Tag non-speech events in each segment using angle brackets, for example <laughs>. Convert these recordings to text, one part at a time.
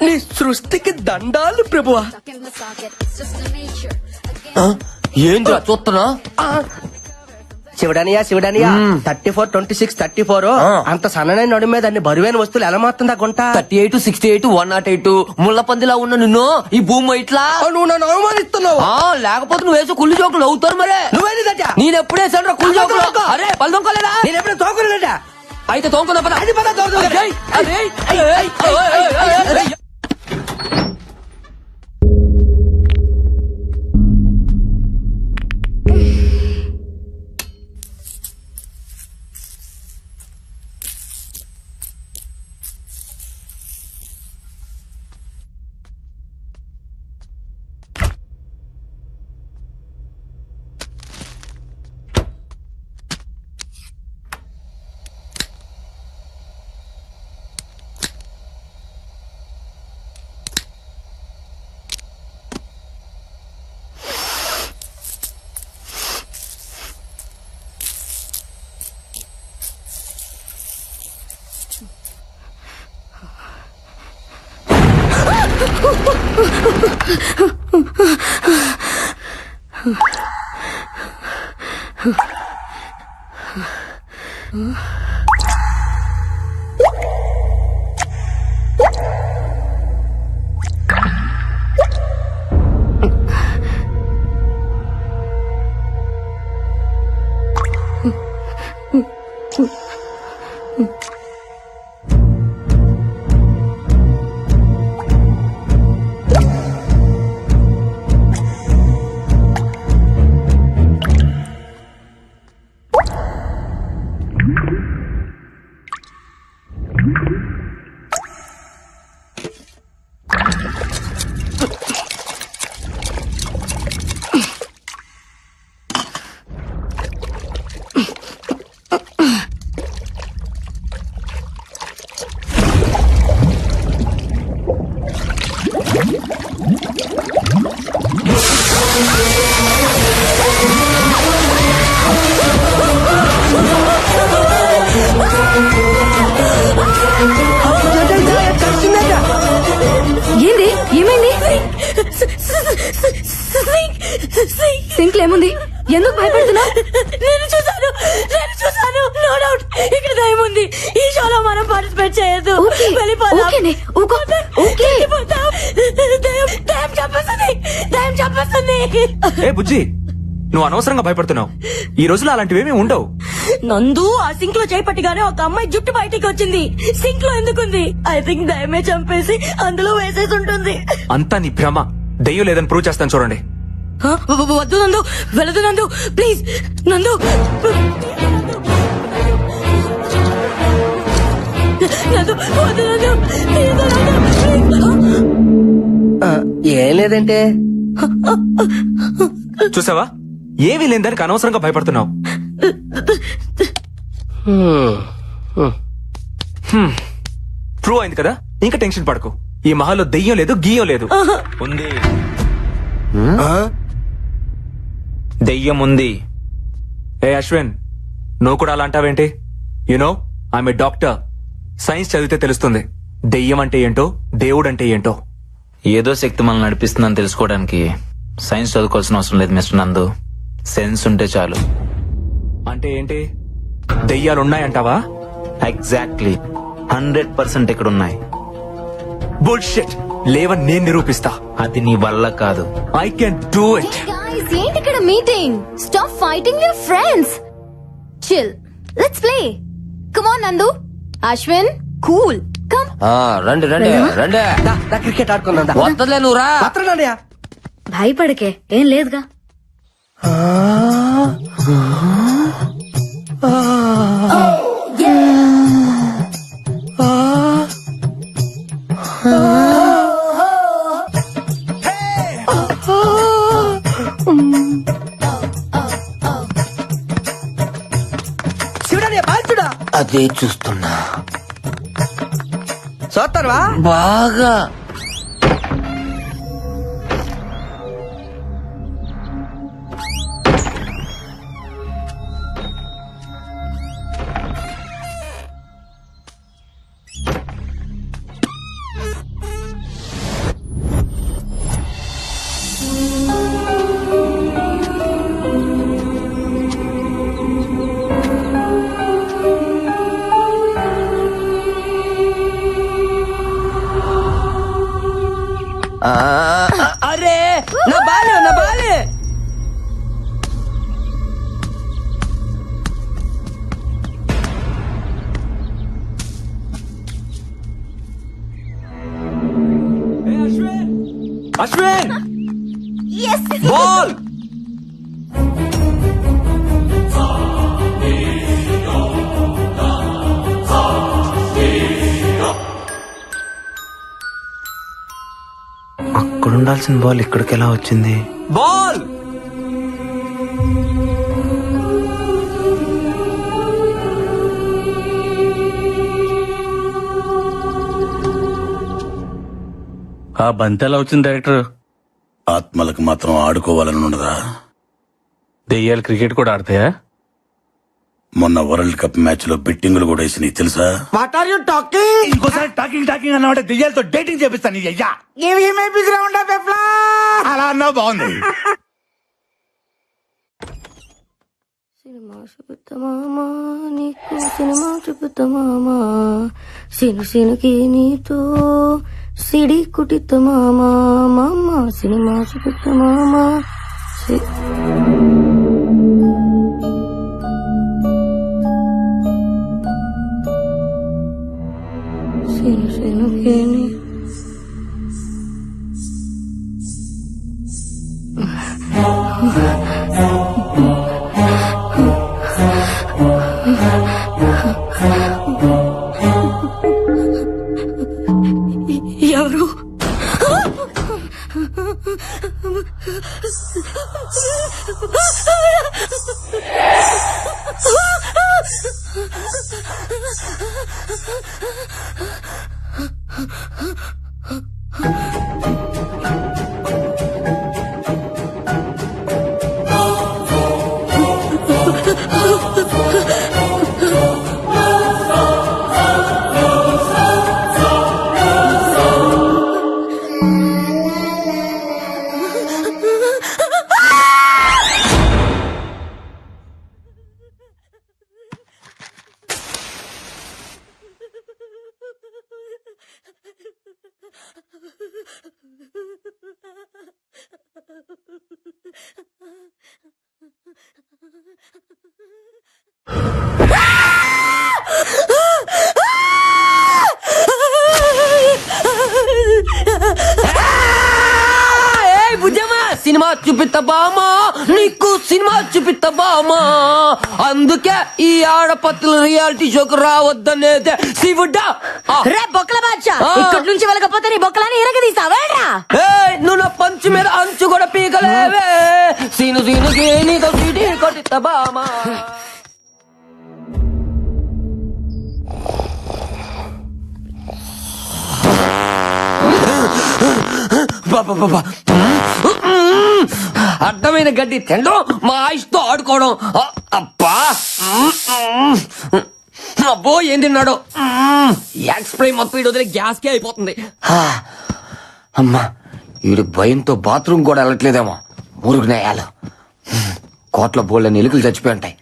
నీ సృష్టికి దండాలు ప్రభువా. ఏంద్రా చూస్తున్నా శివడానియా శివడానియా thirty four twenty six thirty four. అంత సన్ననైన నడు మీద అన్ని బరువైన వస్తువులు ఎలా మొత్తం గుంట thirty eight sixty eight one nought eight ముళ్ళ పందిలా ఉన్న నిన్ను ఈ భూమి ఇట్లా నువ్వు నన్ను అవమానిస్తున్నావు ఆ, లేకపోతే నువ్వు వేసే కుళ్ళు జోకులు అవుతారు మరే నువ్వేది నేను ఎప్పుడే సెంటర్ కుళ్ళు జోకులు అరే పళ్ళు నేను ఎప్పుడు తోకులేదట అయితే తోంకుందా పద అది పద అరే, <laughs> <laughs> ఉంది ఈ షోలో మనం పార్టిసిపేట్ చంపేస్తుంది. ఏ బుజ్జి నువ్వు అనవసరంగా భయపడుతున్నావు. ఈ రోజులో అలాంటివేమీ ఉండవు. నందు ఆ సింక్లో చేపట్టిగానే ఒక అమ్మాయి జుట్టు బయటికి వచ్చింది. సింక్లో ఎందుకుంది? ఐ థింక్ దయమే చంపేసి అందులో వేసేసి ఉంటుంది. అంతా నీ భ్రమ. దెయ్యం లేదని ప్రూవ్ చేస్తాను చూడండి. వద్దు నందు. వెళ్ళదు నందు. ప్లీజ్ నందు. ఏం లేదంటే? చూసావా? ఏమీ లేని దానికి అనవసరంగా భయపడుతున్నావు. హ్మ్. ప్రూవ్ అయింది కదా? ఇంకా టెన్షన్ పడకు. ఈ మహాల్లో దెయ్యం లేదు గీయం లేదు. ఉంది. ఆ? దెయ్యం ఉంది. ఏ అశ్విన్ నువ్వు కూడా అలా అంటావేంటి? యునో ఆమె డాక్టర్ సైన్స్ చదివితే తెలుస్తుంది. దెయ్యం అంటే ఏంటో దేవుడు అంటే ఏంటో. ఏదో శక్తి మనల్ని నడిపిస్తుందని తెలుసుకోవడానికి సైన్స్ చదువుకోవాల్సిన అవసరం లేదు మిస్టర్ నందు. సెన్స్ ఉంటే చాలు. అంటే ఏంటి? దెయ్యాలు ఉన్నాయంటావా? ఎగ్జాక్ట్లీ హండ్రెడ్ పర్సెంట్ ఇక్కడ ఉన్నాయి బుల్షిట్ లేవని నేను నిరూపిస్తా. అది నీ వల్ల కాదు. I can do it guys ఏంటి ఇక్కడ meeting stop fighting your friends chill let's play come on Nandu Ashwin cool. Come. ఆ, రండి రండి రండి దా, దా, క్రికెట్ ఆడుకుందాం. వద్దలే నువ్వు రా. భయపడకే ఏం లేదుగా. బాల్చుడా అదే చూస్తున్నా. చూస్తానువా బాగా. అశ్విన్! బాల్! అక్కడ ఉండాల్సిన బాల్ ఇక్కడికి ఎలా వచ్చింది? బాల్! ఆ బంతి ఎలా వచ్చింది డైరెక్టర్ ఆత్మలకు మాత్రం ఆడుకోవాలని ఉండదా దెయ్యాలు క్రికెట్ కూడా ఆడతాయా? మొన్న వరల్డ్ కప్ మ్యాచ్లో బెట్టింగులు కూడా వేసినాయి తెలుసా? వాట్ ఆర్ యు టాకింగ్ ఇంకోసారి టాకింగ్ టాకింగ్ అన్నమాట దెయ్యాలతో డేటింగ్ చేపిస్తాను నీ అయ్యా. అలా అన్నా బాగుంది. సినిమా చూపుతామా నీకు సినిమా చూపుతామా సిను సినుకి నీతో సిడి కుటితమామా మామ సినిమా చూపుతామా సిను సినుకి నీ ఎవరు Oh, సినిమా చూపిస్తా బామా నీకు సినిమా చూపిస్తా బామా. అందుకే ఈ ఆడపత్తుల రియాలిటీ షోకు రావద్దనేదే. శివుడా! ఆ. రే బొక్కల బాద్షా. ఇక్కడి నుంచి వెళ్ళకపోతే నీ బొక్కలని ఇరగదీస్తావేడ్రా ఏయ్ నువ్వు నా పంచి మీద అంచు కూడా పీకలేవే. సీను సీనుకి నీతో సీటీ కొట్టిస్తా బామా. బాబా అడ్డమైన గడ్డి తినడం మా ఆయుష్తో ఆడుకోవడం. అబ్బా! అబ్బో ఏం తిన్నాడు? ఎక్స్ప్రే మొత్తం ఇటు వదిలే గ్యాస్కే అయిపోతుంది. అమ్మా వీడి భయంతో బాత్రూమ్ కూడా వెళ్ళట్లేదేమో. మురుగు నేయాలు కోట్ల బోళ్ళ ఎలుకలు చచ్చిపోయి ఉంటాయి.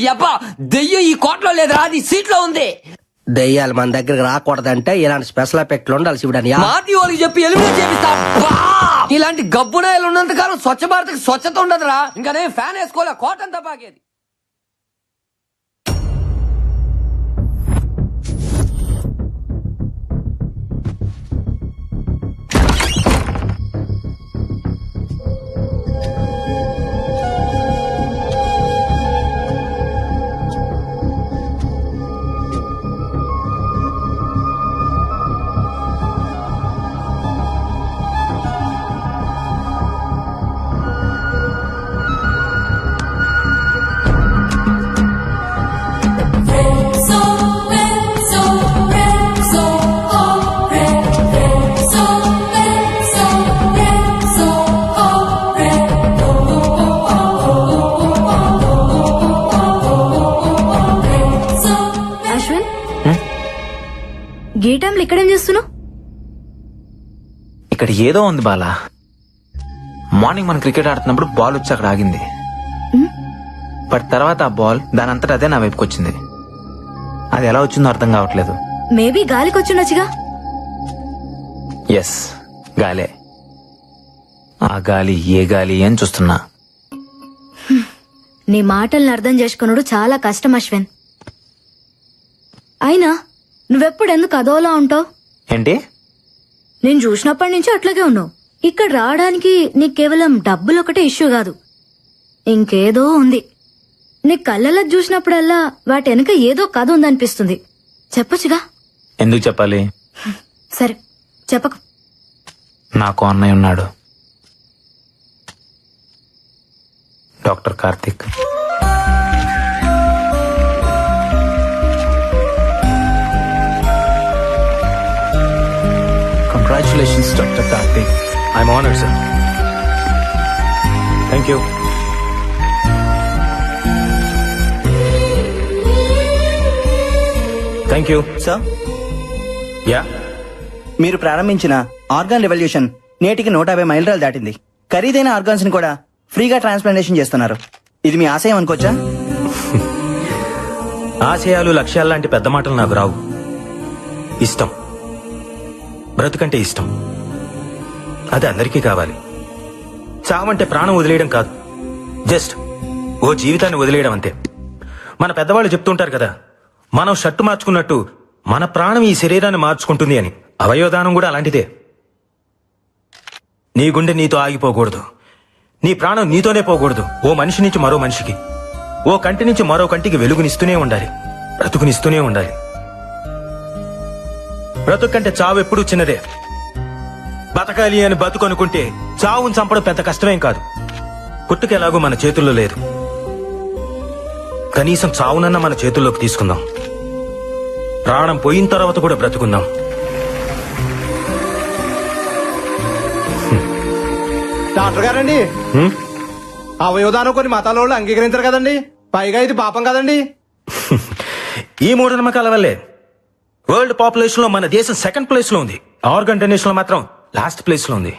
యబ్బా దెయ్యం ఈ కోట్లో లేదురా అది సీట్లో ఉంది. దెయ్యాలు మన దగ్గరకు రాకూడదంటే ఇలాంటి స్పెషల్ ఎఫెక్ట్లు ఉండాలి శివుడని మాటి వాళ్ళకి చెప్పి ఎలిమినేట్ చేపిస్తా. అబ్బా! ఇలాంటి గబ్బునాయలు ఉన్నంత కాలం స్వచ్ఛ భారత్ స్వచ్ఛత ఉండదురా. ఇంకా నేను ఫ్యాన్ వేసుకోలే కాటన్ తపాకేది ఏదో ఉంది బాలా. మార్నింగ్ మనం క్రికెట్ ఆడుతున్నప్పుడు బాల్ వచ్చి అక్కడ ఆగింది. బట్ తర్వాత ఆ బాల్ దాని అంతటా అదే నా వైపుకి వచ్చింది. అది ఎలా వచ్చిందో అర్థం కావట్లేదు. మేబీ గాలికి వచ్చిండొచ్చుగా? ఎస్ గాలే. ఆ గాలి ఏ గాలి అని చూస్తున్నా. నీ మాటల్ని అర్థం చేసుకున్నాడు చాలా కష్టం అశ్విన్. అయినా నువ్వెప్పుడు ఎందుకు అదోలా ఉంటావు? ఏంటి? నేను చూసినప్పటి నుంచి అట్లాగే ఉన్నావు. ఇక్కడ రావడానికి నీకు కేవలం డబ్బులు ఒకటే ఇష్యూ కాదు. ఇంకేదో ఉంది. నీ కళ్ళలో చూసినప్పుడల్లా వాటి వెనక ఏదో కథ ఉందనిపిస్తుంది. చెప్పొచ్చుగా? ఎందుకు చెప్పాలి? సరే చెప్పకు. నాకు అన్నయ్య ఉన్నాడు. Doctor Karthik. Congratulations doctor Karthik I'm honoured sir thank you thank you sir yeah మీరు ప్రారంభించిన ఆర్గాన్ రెవల్యూషన్ నేటికి నూట యాభై మైలురాలు దాటింది. ఖరీదైన ఆర్గాన్స్ని కూడా ఫ్రీగా ట్రాన్స్ప్లాంటేషన్ చేస్తున్నారు. ఇది మీ ఆశయం అనుకోవచ్చా? <laughs> ఆశయాలు లక్ష్యాలు లాంటి పెద్ద మాటలు నాకు రావు. ఇష్టం. బ్రతుకంటే ఇష్టం. అది అందరికీ కావాలి. చావంటే ప్రాణం వదిలేయడం కాదు. జస్ట్ ఓ జీవితాన్ని వదిలేయడం అంతే. మన పెద్దవాళ్ళు చెప్తుంటారు కదా మనం షర్టు మార్చుకున్నట్టు మన ప్రాణం ఈ శరీరాన్ని మార్చుకుంటుంది అని. అవయోదానం కూడా అలాంటిదే. నీ గుండె నీతో ఆగిపోకూడదు. నీ ప్రాణం నీతోనే పోకూడదు. ఓ మనిషి నుంచి మరో మనిషికి. ఓ కంటి నుంచి మరో కంటికి వెలుగునిస్తూనే ఉండాలి. బ్రతుకునిస్తూనే ఉండాలి. బ్రతుకంటే చావు ఎప్పుడూ చిన్నదే. బతకాలి అని బతుకు అనుకుంటే చావుని చంపడం పెద్ద కష్టమేం కాదు. పుట్టుక ఎలాగో మన చేతుల్లో లేదు. కనీసం చావునన్న మన చేతుల్లోకి తీసుకుందాం. ప్రాణం పోయిన తర్వాత కూడా బ్రతుకుందాం డాక్టర్ గారండి. అవయోదానం కొన్ని మతాల వాళ్ళు అంగీకరించరు కదండి. పైగా ఇది పాపం కదండి. ఈ మూఢనమ్మకాల వల్లే వరల్డ్ పాపులేషన్లో మన దేశం సెకండ్ ప్లేస్లో ఉంది. ఆర్గన్ డొనేషన్లో మాత్రం లాస్ట్ ప్లేస్లో ఉంది.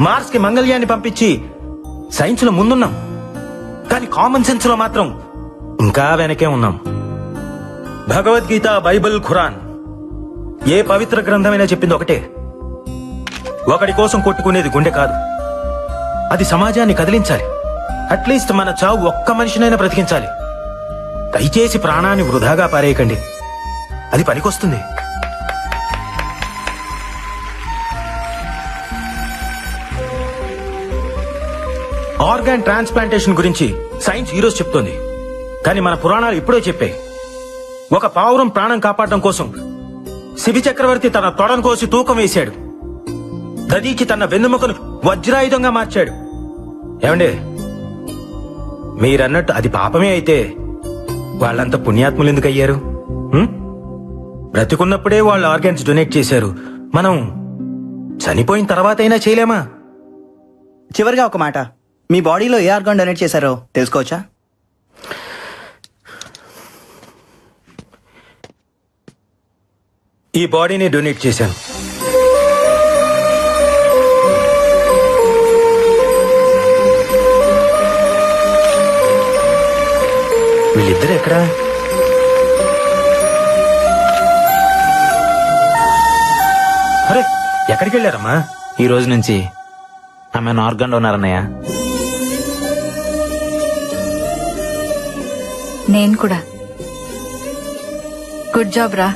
మార్స్కి మంగళ్యాన్ని పంపించి సైన్స్లో ముందున్నాం. కానీ కామన్ సెన్స్లో మాత్రం ఇంకా వెనకే ఉన్నాం. భగవద్గీత బైబిల్ ఖురాన్ ఏ పవిత్ర గ్రంథమైనా చెప్పింది ఒకటే. ఒకడి కోసం కొట్టుకునేది గుండె కాదు. అది సమాజాన్ని కదిలించాలి. అట్లీస్ట్ మన చావు ఒక్క మనిషినైనా బ్రతికించాలి. దయచేసి ప్రాణాన్ని వృధాగా పారేయకండి. అది పనికొస్తుంది. ఆర్గాన్ ట్రాన్స్ప్లాంటేషన్ గురించి సైన్స్ ఈరోజు చెప్తోంది. కానీ మన పురాణాలు ఇప్పుడే చెప్పాయి. ఒక పావురం ప్రాణం కాపాడడం కోసం శిబి చక్రవర్తి తన తొడను కోసి తూకం వేశాడు. దదీకి తన వెన్నుముకను వజ్రాయుధంగా మార్చాడు. ఏమండే? మీరన్నట్టు అది పాపమే అయితే వాళ్ళంత పుణ్యాత్ములు ఎందుకు అయ్యారు బ్రతికున్నప్పుడే వాళ్ళు ఆర్గాన్స్ డొనేట్ చేశారు. మనం చనిపోయిన తర్వాత అయినా చేయలేమా? చివరిగా ఒక మాట. మీ బాడీలో ఏ ఆర్గాన్ డొనేట్ చేశారో తెలుసుకోవచ్చా? ఈ బాడీని డొనేట్ చేశాను. వీళ్ళిద్దరు ఎక్కడా? ఎక్కడికి వెళ్ళారమ్మా? ఈ రోజు నుంచి. ఆమె ఆర్గన్ డోనర్ అన్నయ్య నేను కూడా. గుడ్ జాబ్ రా.